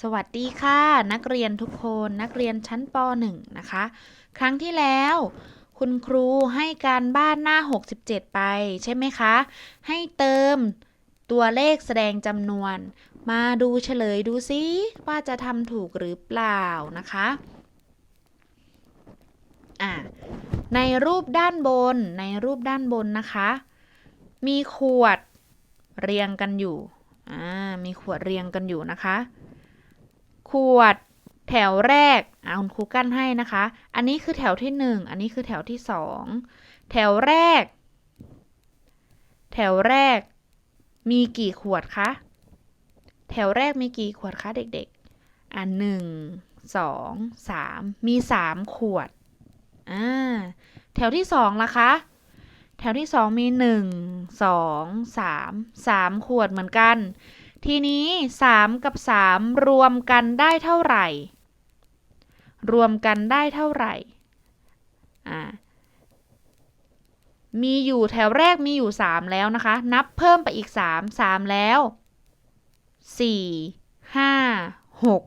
สวัสดีค่ะ นักเรียนทุกคนนักเรียนชั้นป .1 นะคะ ครั้งที่แล้ว คุณครูให้การบ้านหน้า 67 ไปใช่ไหมคะ ให้เติมตัวเลขแสดงจำนวน มาดูเฉลยดูซิว่าจะทำถูกหรือเปล่านะคะอะในรูปด้านบนในรูปด้านบนนะคะ มีขวดเรียงกันอยู่อ่ามีขวดเรียงกันอยู่นะคะ ขวด แถวแรกอ่าคุณครูกั้นให้นะคะ อันนี้คือแถวที่หนึ่งอันนี้คือแถวที่สองแถวแรก แถวแรก มีกี่ขวดคะแถวแรกมีกี่ขวดคะเด็กๆ อ่าหนึ่งสองสามมีสามขวด อ่า แถวที่สองล่ะคะ แถวที่สองมีหนึ่งสองสามสามขวดเหมือนกัน ทีนี้สามกับสามรวมกันได้เท่าไหร่ รวมกันได้เท่าไหร่อ่ามีอยู่แถวแรกมีอยู่สามแล้วนะคะ นับเพิ่มไปอีกสามสามแล้วสี่ห้าหก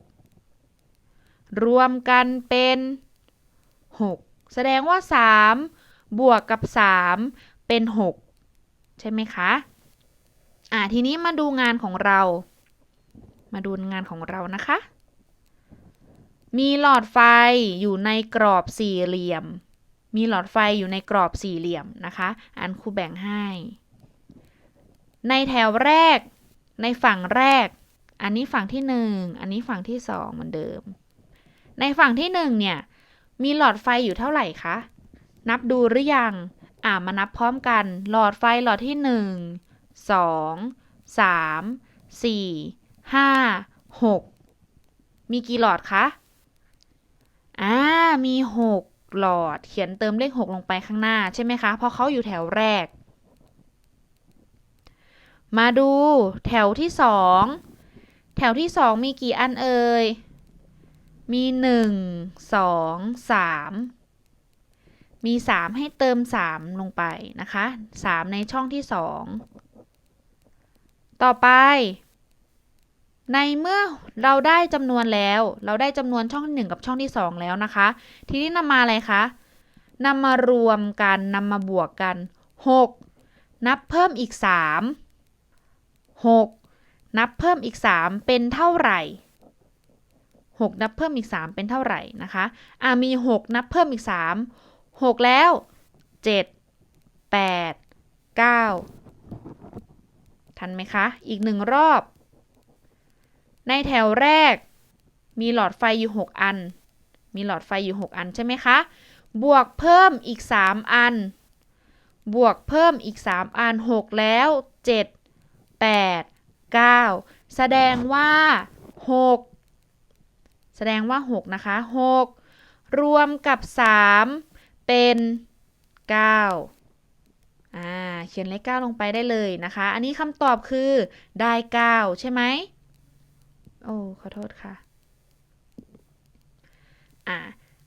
รวมกันเป็นหกแสดงว่าสามบวกกับสามเป็นหกใช่ไหมคะ อ่าทีนี้มาดูงานของเรา มาดูงานของเรานะคะ มีหลอดไฟอยู่ในกรอบสี่เหลี่ยม มีหลอดไฟอยู่ในกรอบสี่เหลี่ยมนะคะ อันครูแบ่งให้ ในแถวแรก ในฝั่งแรก อันนี้ฝั่งที่หนึ่งอันนี้ฝั่งที่สองเหมือนเดิม ในฝั่งที่หนึ่งเนี่ย มีหลอดไฟอยู่เท่าไหร่คะ นับดูหรือยัง อ่ามานับพร้อมกัน หลอดไฟหลอดที่หนึ่ง สองสามสี่ห้าหกมีกี่หลอดคะอ่ามีหกหลอด เขียนเติมเลขหกลงไปข้างหน้าใช่ไหมคะ เพราะเขาอยู่แถวแรก มาดูแถวที่สองแถวที่สองมีกี่อันเอ่ย มีหนึ่งสองสามมี3ให้เติม3ลงไปนะคะ3ในช่องที่2 ต่อไป ในเมื่อเราได้จำนวนแล้ว เราได้จำนวนช่องที่1กับช่องที่ 2 แล้วนะคะ ทีนี้นำมาอะไรคะนำมารวมกันนำมาบวกกัน 6 นับเพิ่มอีก 3 6 นับเพิ่มอีก 3 เป็นเท่าไหร่ 6 นับเพิ่มอีก 3 เป็นเท่าไหร่นะคะอ่ามี 6 นับเพิ่มอีก 3 6 แล้ว 7 8 9 ทันไหมคะ อีกหนึ่งรอบ ในแถวแรก มีหลอดไฟอยู่ 6 อัน มีหลอดไฟอยู่ 6 อันใช่ไหมคะ บวกเพิ่มอีก 3 อัน บวกเพิ่มอีก 3 อัน 6 แล้ว 7 8 9 แสดงว่า 6 แสดงว่า 6 นะคะ 6 รวมกับ 3 เป็น 9 อ่าเขียนเลข9ลงไปได้เลยนะคะ อันนี้คำตอบคือได้9ใช่ไหมโอ้ขอโทษค่ะอ่า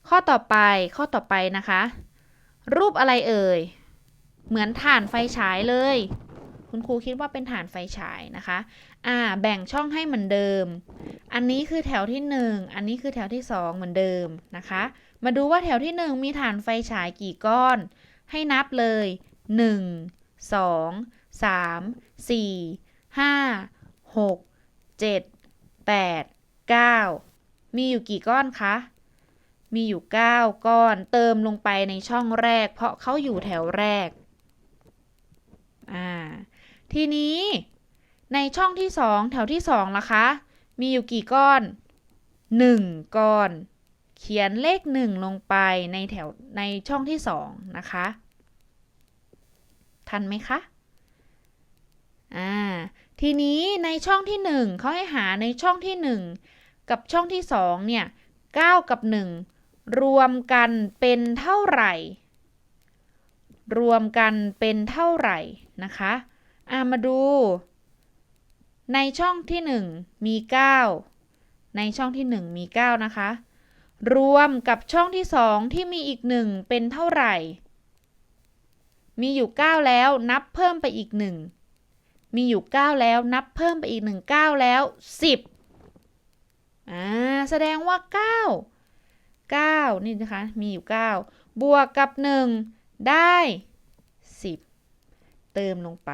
ข้อต่อไปข้อต่อไปนะคะ รูปอะไรเอ่ย เหมือนถ่านไฟฉายเลย คุณครูคิดว่าเป็นถ่านไฟฉายนะคะอ่าแบ่งช่องให้เหมือนเดิม อันนี้คือแถวที่ 1 อันนี้คือแถวที่ 2 เหมือนเดิมนะคะ มาดูว่าแถวที่ 1 มีฐานไฟฉายกี่ก้อน ให้นับเลย 1 2 3 4 5 6 7 8 9มีอยู่กี่ก้อนคะ มีอยู่ 9 ก้อนเติมลงไปในช่องแรก เพราะเขาอยู่แถวแรก อ่า ทีนี้ ในช่องที่ 2 แถวที่2ล่ะคะ มีอยู่กี่ก้อน 1 ก้อน เขียนเลข 1 ลงไปในแถวในช่องที่ 2 นะคะ ทันไหมคะ อ่า ทีนี้ในช่องที่1เขาให้หาในช่องที่ 1 กับช่องที่2เนี่ย9กับ 1 รวมกันเป็นเท่าไหร่ รวมกันเป็นเท่าไหร่นะคะอ่ามาดู ในช่องที่ 1 มี 9 ในช่องที่ 1 มี 9 นะคะ รวมกับช่องที่ 2 ที่มีอีก 1 เป็นเท่าไหร่ มีอยู่ 9 แล้วนับเพิ่มไปอีก 1 มีอยู่ 9 แล้วนับเพิ่มไปอีก 1 9 แล้ว 10อ่าแสดงว่า 9 9 นี่นะคะ มีอยู่ 9 บวกกับ 1 ได้ 10 เติมลงไป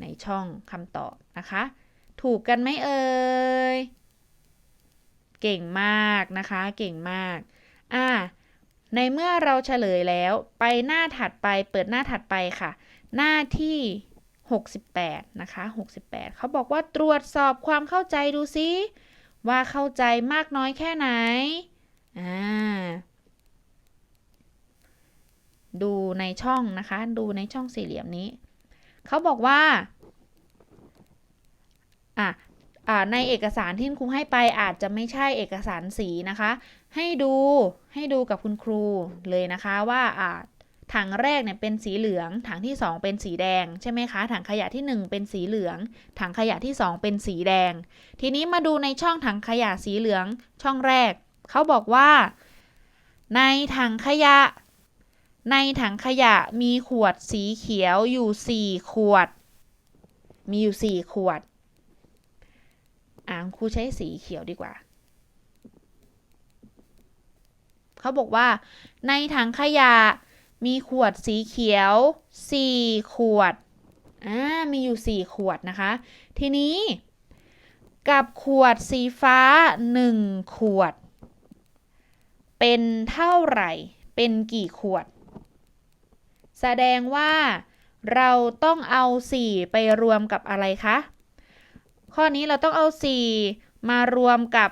ในช่องคำตอบนะคะ ถูกกันไหมเอ่ย เก่งมากนะคะ เก่งมาก อ่า ในเมื่อเราเฉลยแล้ว ไปหน้าถัดไปเปิดหน้าถัดไปค่ะ หน้าที่ 68 นะคะ 68 เขาบอกว่าตรวจสอบความเข้าใจดูซิว่าเข้าใจมากน้อยแค่ไหน อ่า ดูในช่องนะคะ ดูในช่องสี่เหลี่ยมนี้ เขาบอกว่า อะอ่าในเอกสารที่คุณครูให้ไปอาจจะไม่ใช่เอกสารสีนะคะ ให้ดูให้ดูกับคุณครูเลยนะคะว่าอ่าถังแรกเนี่ยเป็นสีเหลือง ถังที่ 2 เป็นสีแดงใช่ไหมคะ ถังขยะที่ 1 เป็นสีเหลือง ถังขยะที่ 2 เป็นสีแดง ทีนี้มาดูในช่องถังขยะสีเหลืองช่องแรก เขาบอกว่า ในถังขยะ ในถังขยะมีขวดสีเขียวอยู่ 4 ขวด มีอยู่ 4 ขวดอ่าครูใช้สีเขียวดีกว่า เขาบอกว่า ในถังขยะมีขวดสีเขียว 4 ขวด อ่า มีอยู่ 4 ขวดนะคะ ทีนี้ กับขวดสีฟ้า 1 ขวด เป็นเท่าไหร่ เป็นกี่ขวด แสดงว่าเราต้องเอา 4 ไปรวมกับอะไรคะ ข้อนี้เราต้องเอา 4 มารวมกับ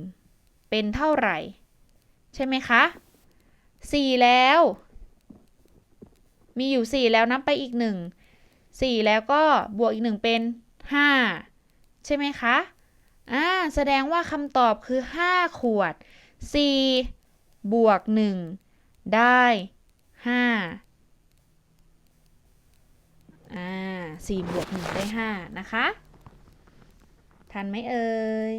1 เป็นเท่าไหร่ ใช่ไหมคะ4แล้ว มีอยู่4แล้วนับไปอีก1 4แล้วก็บวกอีก1เป็น5ใช่ไหมคะอ่าแสดงว่าคำตอบคือ5ขวด4บวก1ได้5อ่า4บวก1ได้5นะคะ ทันไหมเอ่ย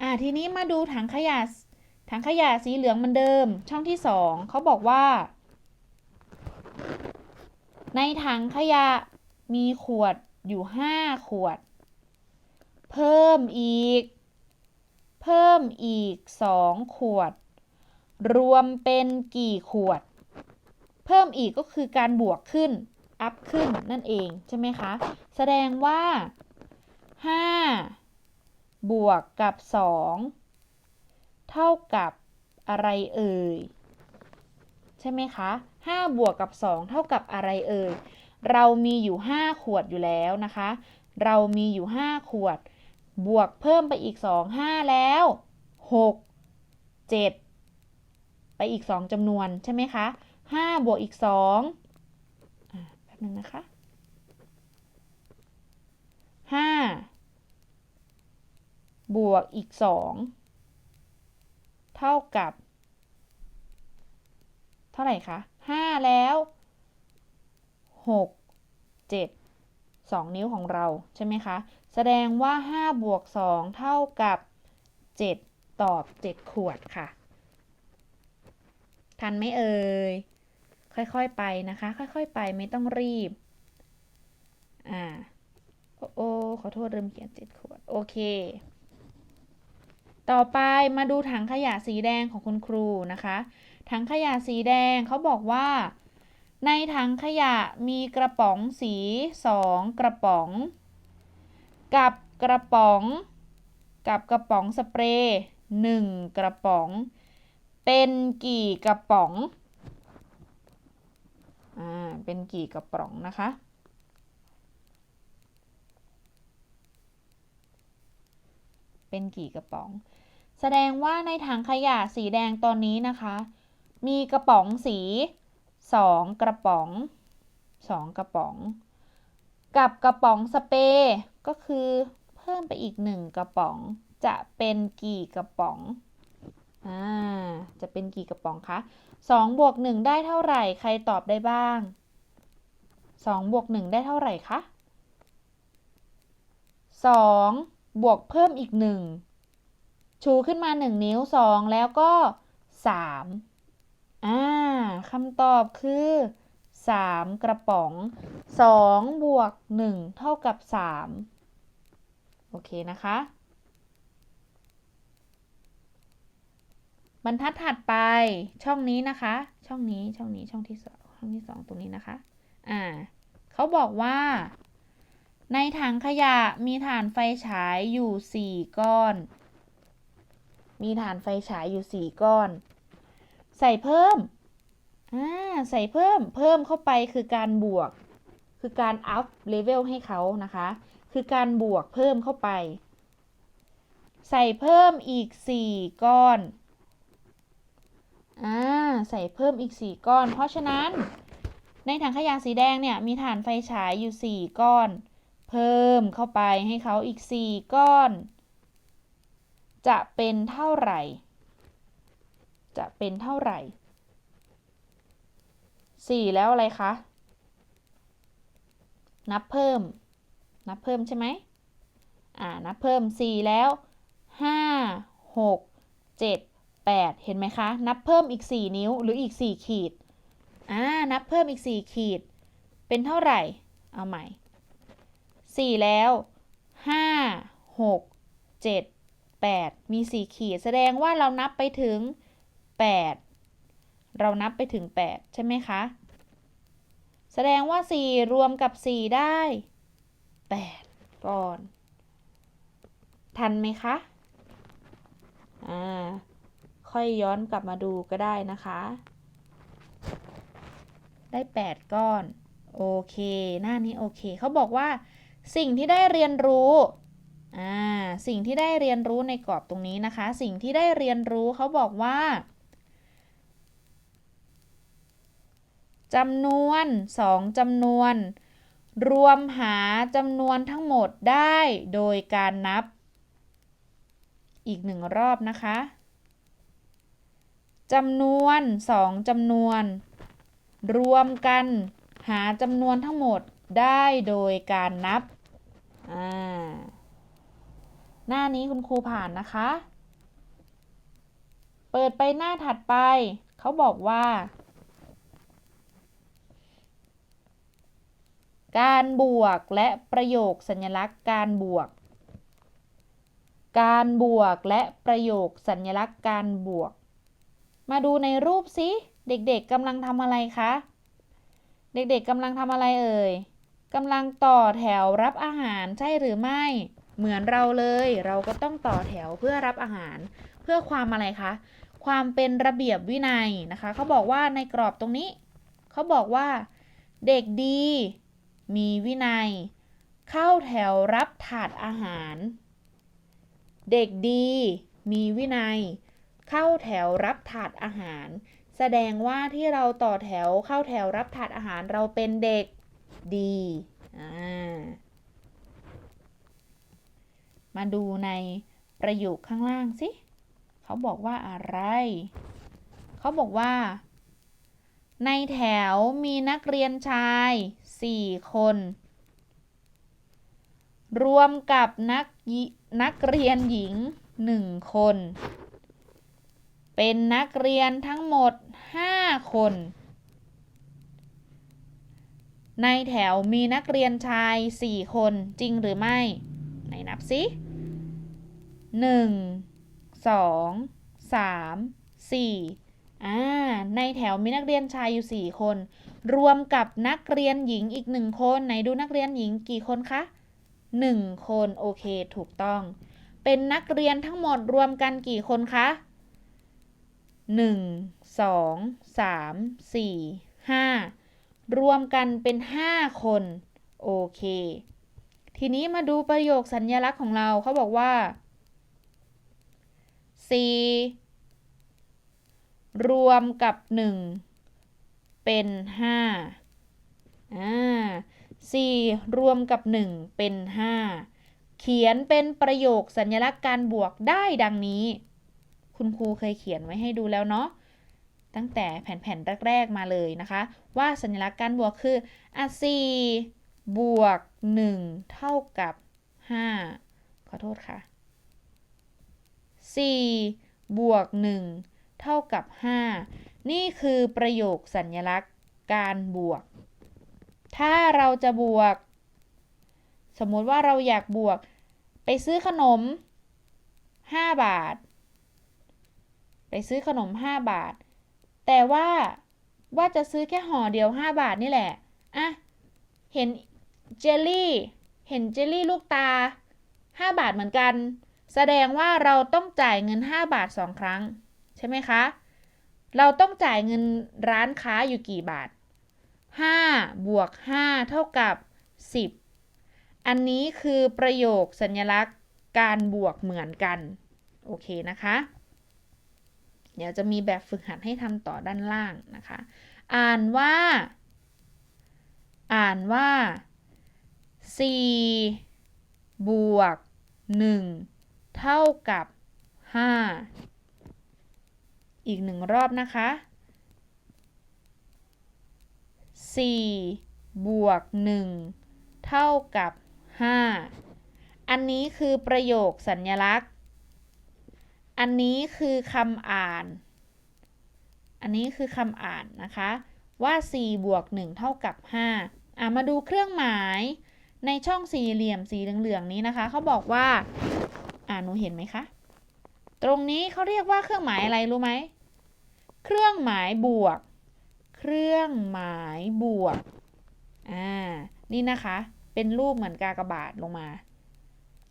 อ่าทีนี้มาดูถังขยะ ถังขยะสีเหลืองเหมือนเดิม ช่องที่ 2เขาบอกว่า ในถังขยะมีขวดอยู่ 5 ขวด เพิ่มอีก เพิ่มอีก 2 ขวด รวมเป็นกี่ขวด เพิ่มอีกก็คือการบวกขึ้น อัพขึ้นนั่นเองใช่ไหมคะ แสดงว่า 5 บวกกับ 2 เท่ากับอะไรเอ่ย ใช่ไหมคะ 5 บวกกับ 2 เท่ากับอะไรเอ่ย เรามีอยู่ 5 ขวดอยู่แล้วนะคะ เรามีอยู่ 5 ขวด บวกเพิ่มไปอีก 2 5 แล้ว 6 7 ไปอีก 2จำนวนใช่ไหมคะ5บวกอีก 2 อะแป๊บนึงนะคะ5บวกอีก 2 เท่ากับ เท่าไหร่คะ5แล้ว6 7 2นิ้วของเราใช่ไหมคะ แสดงว่า5บวก2เท่ากับ7ตอบ7ขวดค่ะ ทันไหมเอ่ย ค่อยๆไปนะคะ ค่อยๆไปไม่ต้องรีบ อ่า โอ้โอ้ขอโทษเริ่มเขียน7ขวด โอเค ต่อไปมาดูถังขยะสีแดงของคุณครูนะคะ ถังขยะสีแดงเขาบอกว่า ในถังขยะมีกระป๋องสี2กระป๋อง กับกระป๋อง กับกระป๋องสเปรย์1กระป๋อง เป็นกี่กระป๋อง อ่า เป็นกี่กระป๋องนะคะ เป็นกี่กระป๋อง แสดงว่าในถังขยะสีแดงตอนนี้นะคะ มีกระป๋องสี 2 กระป๋อง 2 กระป๋อง กับกระป๋องสเปรย์ก็คือเพิ่มไปอีก 1 กระป๋อง จะเป็นกี่กระป๋องอ่าจะเป็นกี่กระป๋องคะ2บวก1ได้เท่าไหร่ใครตอบได้บ้าง2บวก1ได้เท่าไหร่คะ2 บวกเพิ่มอีก 1 ชูขึ้นมา 1 นิ้ว 2 แล้วก็ 3 อ่าคำตอบคือ 3 กระป๋อง 2 บวก 1 เท่ากับ 3 โอเคนะคะ บรรทัดถัดไปช่องนี้นะคะ ช่องนี้ช่องนี้ช่องที่สองช่องที่สองตรงนี้นะคะ อ่า เขาบอกว่า ในถังขยะมีถ่านไฟฉายอยู่สี่ก้อน มีถ่านไฟฉายอยู่สี่ก้อน ใส่เพิ่ม อ่า ใส่เพิ่ม เพิ่มเข้าไปคือการบวก คือการ up level ให้เขานะคะ คือการบวกเพิ่มเข้าไป ใส่เพิ่มอีกสี่ก้อน อ่า ใส่เพิ่มอีกสี่ก้อน เพราะฉะนั้นในถังขยะสีแดงเนี่ยมีถ่านไฟฉายอยู่สี่ก้อน เพิ่มเข้าไปให้เขาอีกสี่ก้อน จะเป็นเท่าไหร่ จะเป็นเท่าไหร่สี่แล้วอะไรคะ นับเพิ่ม นับเพิ่มใช่ไหมอ่า นับเพิ่มสี่แล้วห้าหกเจ็ดแปดเห็นไหมคะ นับเพิ่มอีกสี่นิ้วหรืออีกสี่ขีด อ่า นับเพิ่มอีกสี่ขีด เป็นเท่าไหร่ เอาใหม่ สี่แล้วห้าหกเจ็ดแปดมีสี่ขีด แสดงว่าเรานับไปถึงแปดเรานับไปถึงแปดใช่ไหมคะ แสดงว่าสี่รวมกับสี่ได้แปดก่อน ทันไหมคะอ่าค่อยย้อนกลับมาดูก็ได้นะคะ ได้ 8 ก้อน โอเค หน้านี้โอเค เขาบอกว่า สิ่งที่ได้เรียนรู้อ่าสิ่งที่ได้เรียนรู้ในกรอบตรงนี้นะคะ สิ่งที่ได้เรียนรู้เขาบอกว่าจำนวนสองจำนวน รวมหาจำนวนทั้งหมดได้โดยการนับ อีกหนึ่งรอบนะคะจำนวนสองจำนวน รวมกันหาจำนวนทั้งหมด ได้โดยการนับ อ่า หน้านี้คุณครูผ่านนะคะ เปิดไปหน้าถัดไป เขาบอกว่า การบวกและประโยคสัญลักษณ์การบวก การบวกและประโยคสัญลักษณ์การบวก มาดูในรูปสิ เด็กๆกำลังทำอะไรคะ เด็กๆกำลังทำอะไรเอ่ย กำลังต่อแถวรับอาหารใช่หรือไม่ เหมือนเราเลย เราก็ต้องต่อแถวเพื่อรับอาหาร เพื่อความอะไรคะ ความเป็นระเบียบวินัยนะคะ เขาบอกว่าในกรอบตรงนี้ เขาบอกว่า เด็กดี มีวินัย เข้าแถวรับถาดอาหาร เด็กดี มีวินัย เข้าแถวรับถาดอาหาร แสดงว่าที่เราต่อแถวเข้าแถวรับถาดอาหารเราเป็นเด็ก ดีมาดูในประโยคข้างล่างสิ เขาบอกว่าอะไร เขาบอกว่า ในแถวมีนักเรียนชาย 4 คน รวมกับนักนักเรียนหญิง 1 คน เป็นนักเรียนทั้งหมด 5 คน ในแถวมีนักเรียนชาย 4 คนจริงหรือไม่ ไหนนับสิหนึ่งสองสามสี่อ่า ในแถวมีนักเรียนชายอยู่ 4 คน รวมกับนักเรียนหญิงอีกหนึ่งคน ไหนดูนักเรียนหญิงกี่คนคะหนึ่งคน โอเค ถูกต้อง เป็นนักเรียนทั้งหมดรวมกันกี่คนคะหนึ่งสองสามสี่ห้า รวมกันเป็น 5 คน โอเค ทีนี้มาดูประโยคสัญญลักษณ์ของเราเขาบอกว่า 4 รวมกับ 1 เป็น 5 อ่า 4 รวมกับ 1 เป็น 5 เขียนเป็นประโยคสัญลักษณ์การบวกได้ดังนี้ คุณครูเคยเขียนไว้ให้ดูแล้วเนาะ ตั้งแต่แผ่นๆแรกๆมาเลยนะคะ ว่าสัญลักษณ์การบวกคืออะ4บวก 1 เท่ากับ 5 ขอโทษค่ะ 4 บวก 1 เท่ากับ 5 นี่คือประโยคสัญลักษณ์การบวก ถ้าเราจะบวก สมมติว่าเราอยากบวก ไปซื้อขนม 5 บาท ไปซื้อขนม 5 บาท แต่ว่าว่าจะซื้อแค่ห่อเดียว 5 บาทนี่แหละ อะ เห็นเจลลี่ เห็นเจลลี่ลูกตา 5 บาทเหมือนกัน แสดงว่าเราต้องจ่ายเงิน 5 บาท 2 ครั้ง ใช่ไหมคะ เราต้องจ่ายเงินร้านค้าอยู่กี่บาท 5 บวก 5 เท่ากับ 10 อันนี้คือประโยคสัญลักษณ์การบวกเหมือนกัน โอเคนะคะ ดี๋ยวจะมีแบบฝึกหัดให้ทำต่อด้านล่างนะคะ อ่านว่า อ่านว่า4บวก1เท่ากับ 5 อีกหนึ่งรอบนะคะ4บวก1เท่ากับ 5 อันนี้คือประโยคสัญญลักษณ์ อันนี้คือคำอ่าน อันนี้คือคำอ่านนะคะ ว่า 4 บวก 1 เท่ากับ 5 อะ มาดูเครื่องหมายในช่องสี่เหลี่ยมสีเหลืองๆนี้นะคะ เขาบอกว่า อ่าหนูเห็นไหมคะ ตรงนี้เขาเรียกว่าเครื่องหมายอะไรรู้ไหม เครื่องหมายบวก เครื่องหมายบวก อ่า นี่นะคะ เป็นรูปเหมือนกากบาทลงมา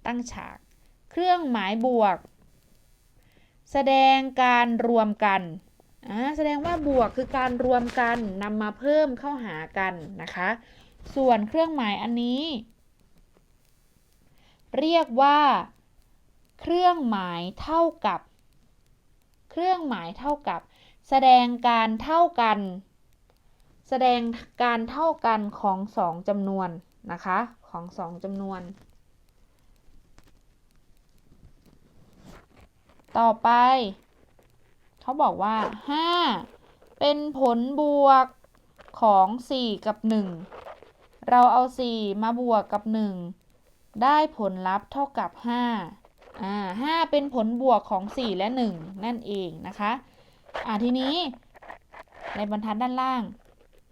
ตั้งฉาก เครื่องหมายบวก แสดงการรวมกันอ่าแสดงว่าบวกคือการรวมกันนำมาเพิ่มเข้าหากันนะคะ ส่วนเครื่องหมายอันนี้ เรียกว่า เครื่องหมายเท่ากับ เครื่องหมายเท่ากับ แสดงการเท่ากัน แสดงการเท่ากันของสองจำนวนนะคะ ของสองจำนวน ต่อไป เขาบอกว่า 5 เป็นผลบวกของ 4 กับ 1 เราเอา 4 มาบวกกับ 1 ได้ผลลัพธ์เท่ากับ 5 อ่า 5 เป็นผลบวกของ 4 และ 1 นั่นเองนะคะ อ่าทีนี้ ในบรรทัดด้านล่าง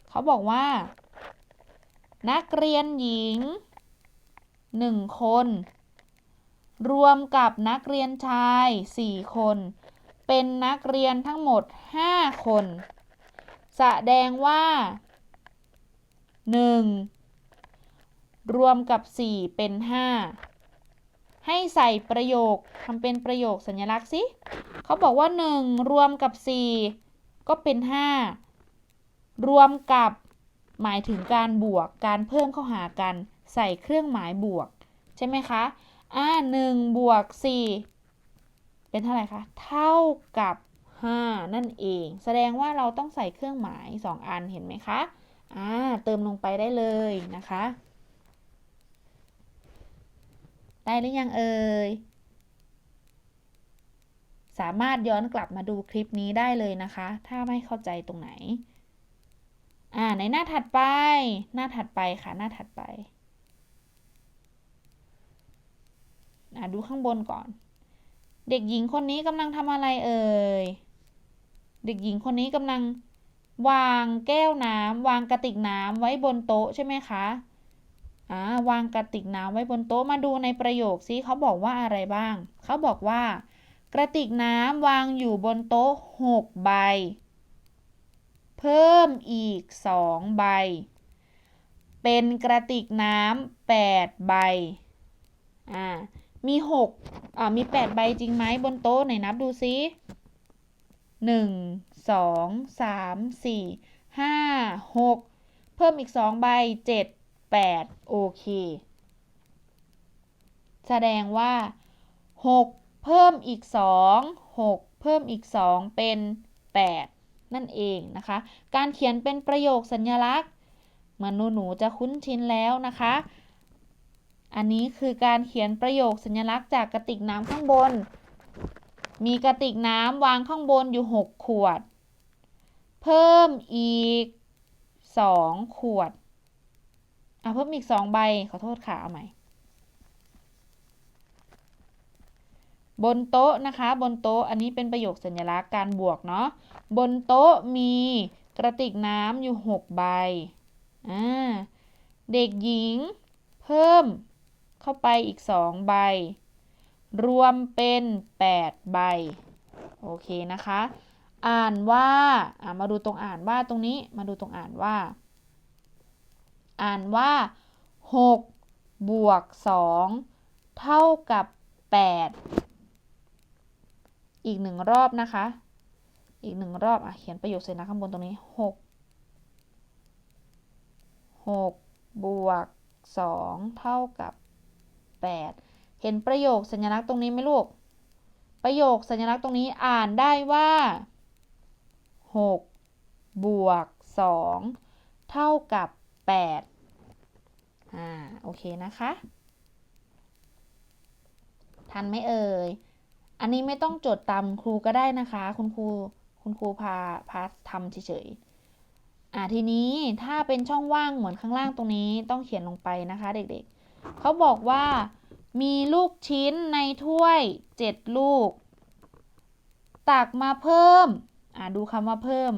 เขาบอกว่า นักเรียนหญิง 1 คน รวมกับนักเรียนชาย 4 คน เป็นนักเรียนทั้งหมด 5 คน แสดงว่า 1 รวมกับ 4 เป็น 5 ให้ใส่ประโยคทำเป็นประโยคสัญลักษณ์สิเขาบอกว่า 1 รวมกับ 4 ก็เป็น 5 รวมกับหมายถึงการบวกการเพิ่มเข้าหากัน ใส่เครื่องหมายบวก ใช่ไหมคะ อ่าหนึ่งบวก4เป็นเท่าไหร่คะ เท่ากับ 5 นั่นเอง แสดงว่าเราต้องใส่เครื่องหมาย 2 อันเห็นไหมคะอ่าเติมลงไปได้เลยนะคะ ได้หรือยังเอ่ย สามารถย้อนกลับมาดูคลิปนี้ได้เลยนะคะ ถ้าไม่เข้าใจตรงไหน อ่าในหน้าถัดไป หน้าถัดไปค่ะ หน้าถัดไป อ่าดูข้างบนก่อน เด็กหญิงคนนี้กำลังทำอะไรเอ่ย เด็กหญิงคนนี้กำลังวางแก้วน้ำวางกระติกน้ำไว้บนโต๊ะใช่ไหมคะอ่าวางกระติกน้ำไว้บนโต๊ะมาดูในประโยคซิเขาบอกว่าอะไรบ้าง เขาบอกว่า กระติกน้ำวางอยู่บนโต๊ะ6ใบ เพิ่มอีก2ใบ เป็นกระติกน้ำ8ใบ อ่า มี6อ่ามี 8 ใบจริงไหมบนโต๊ะไหนนับดูซิหนึ่งสองสามสี่ห้าหกเพิ่มอีก 2 ใบ 7 8 โอเค แสดงว่า 6 เพิ่มอีก 2 6 เพิ่มอีก 2 เป็น 8 นั่นเองนะคะ การเขียนเป็นประโยคสัญลักษณ์เหมือนหนูๆจะคุ้นชินแล้วนะคะ อันนี้คือการเขียนประโยคสัญลักษณ์จากกระติกน้ำข้างบน มีกระติกน้ำวางข้างบนอยู่ 6 ขวด เพิ่มอีก 2 ขวดเอะเพิ่มอีก 2 ใบ ขอโทษค่ะเอาใหม่ บนโต๊ะนะคะ บนโต๊ะ อันนี้เป็นประโยคสัญลักษณ์การบวกเนาะ บนโต๊ะมีกระติกน้ำอยู่ 6 ใบ อ่า เด็กหญิง เพิ่ม เข้าไปอีก 2 ใบ รวมเป็น 8 ใบ โอเคนะคะ อ่านว่าามาดูตรงอ่านว่าตรงนี้ มาดูตรงอ่านว่า อ่านว่า 6 บวก 2 เท่ากับ 8 อีกหนึ่งรอบนะคะ อีกหนึ่งรอบอะเขียนประโยคเสร็จนะข้างบนตรงนี้ 6 6 บวก 2 เท่ากับ 8 เห็นประโยคสัญลักษณ์ตรงนี้ไหมลูก ประโยคสัญลักษณ์ตรงนี้อ่านได้ว่า 6 บวก 2 เท่ากับ 8 อ่า โอเคนะคะ ทันไหมเอ่ย อันนี้ไม่ต้องจดตามครูก็ได้นะคะ คุณครู คุณครูพาพาทำเฉยๆอ่าทีนี้ถ้าเป็นช่องว่างเหมือนข้างล่างตรงนี้ต้องเขียนลงไปนะคะเด็กๆ เขาบอกว่ามีลูกชิ้นในถ้วย 7 ลูก ตักมาเพิ่ม อ่าดูคำว่าเพิ่ม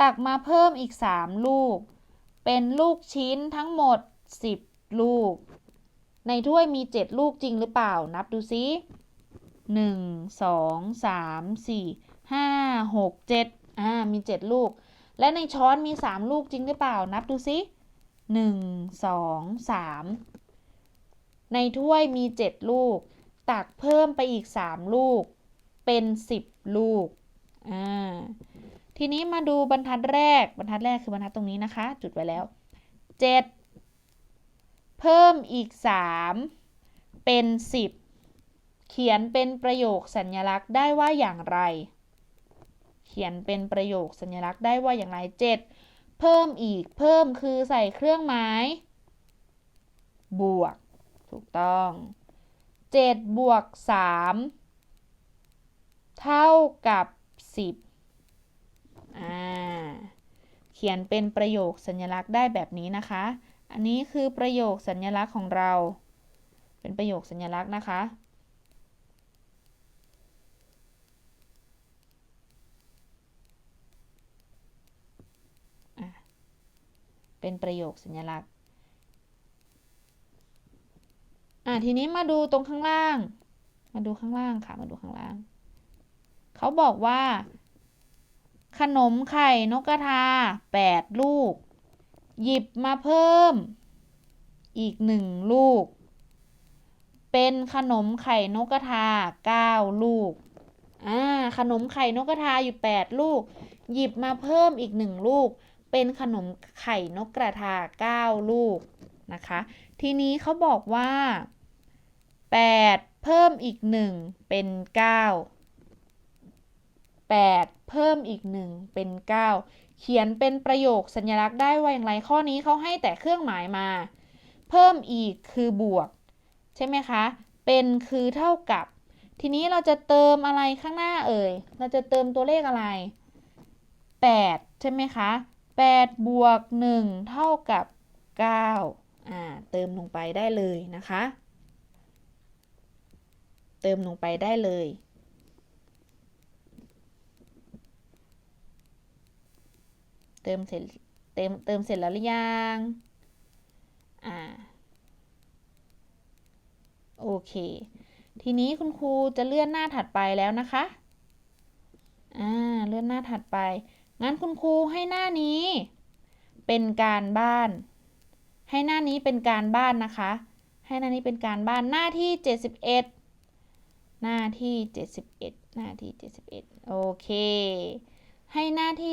ตักมาเพิ่มอีก 3 ลูก เป็นลูกชิ้นทั้งหมด 10 ลูก ในถ้วยมี 7 ลูกจริงหรือเปล่า นับดูซิหนึ่งสองสามสี่ห้าหกเจ็ดอ่ามี 7 ลูก และในช้อนมี 3 ลูกจริงหรือเปล่า นับดูซิ หนึ่งสองสามในถ้วยมี7ลูก ตักเพิ่มไปอีก3ลูก เป็น10ลูก อ่า ทีนี้มาดูบรรทัดแรก บรรทัดแรกคือบรรทัดตรงนี้นะคะ จุดไว้แล้ว7เพิ่มอีก3เป็น10เขียนเป็นประโยคสัญลักษณ์ได้ว่าอย่างไร เขียนเป็นประโยคสัญลักษณ์ได้ว่าอย่างไร7 เพิ่มอีก เพิ่มคือใส่เครื่องหมาย บวก ถูกต้อง 7 บวก 3 เท่ากับ 10 อ่า เขียนเป็นประโยคสัญลักษณ์ได้แบบนี้นะคะ อันนี้คือประโยคสัญลักษณ์ของเรา เป็นประโยคสัญลักษณ์นะคะ เป็นประโยคสัญลักษณ์ อ่าทีนี้มาดูตรงข้างล่าง มาดูข้างล่างค่ะ มาดูข้างล่าง เขาบอกว่า ขนมไข่นกกระทา 8 ลูก หยิบมาเพิ่ม อีก1ลูก เป็นขนมไข่นกกระทา 9 ลูกอ่าขนมไข่นกกระทาอยู่ 8 ลูก หยิบมาเพิ่มอีก1ลูก เป็นขนมไข่นกกระทา 9 ลูกนะคะ ทีนี้เขาบอกว่า 8 เพิ่มอีก 1 เป็น 9 8 เพิ่มอีก 1 เป็น 9 เขียนเป็นประโยคสัญลักษณ์ได้ว่าอย่างไรข้อนี้เขาให้แต่เครื่องหมายมา เพิ่มอีกคือบวก ใช่ไหมคะ เป็นคือเท่ากับ ทีนี้เราจะเติมอะไรข้างหน้าเอ่ย เราจะเติมตัวเลขอะไร 8 ใช่ไหมคะ 8 บวก 1 เท่ากับ 9 อ่า เติมลงไปได้เลยนะคะ เติมลงไปได้เลย เติมเสร็จ เติม เติมเสร็จแล้วหรือยัง อ่า โอเค ทีนี้คุณครูจะเลื่อนหน้าถัดไปแล้วนะคะ อ่า เลื่อนหน้าถัดไป งั้นคุณครูให้หน้านี้ เป็นการบ้าน ให้หน้านี้เป็นการบ้านนะคะ ให้หน้านี้เป็นการบ้านหน้าที่ 71 หน้าที่ 71 หน้าที่ 71 โอเค ให้หน้าที่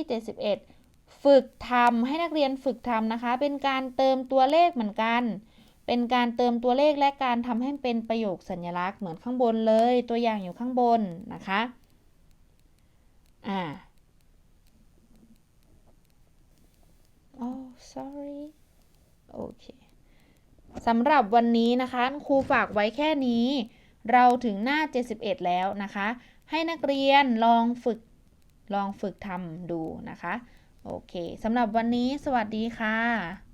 71 ฝึกทำให้นักเรียนฝึกทำนะคะ เป็นการเติมตัวเลขเหมือนกัน เป็นการเติมตัวเลขและการทำให้เป็นประโยคสัญลักษณ์เหมือนข้างบนเลย ตัวอย่างอยู่ข้างบนนะคะ อ่า โอ้ sorry โอเคสำหรับวันนี้นะคะครูฝากไว้แค่นี้ เราถึงหน้า 71 แล้วนะคะ ให้นักเรียนลองฝึกลองฝึกทำดูนะคะ โอเคสำหรับวันนี้สวัสดีค่ะ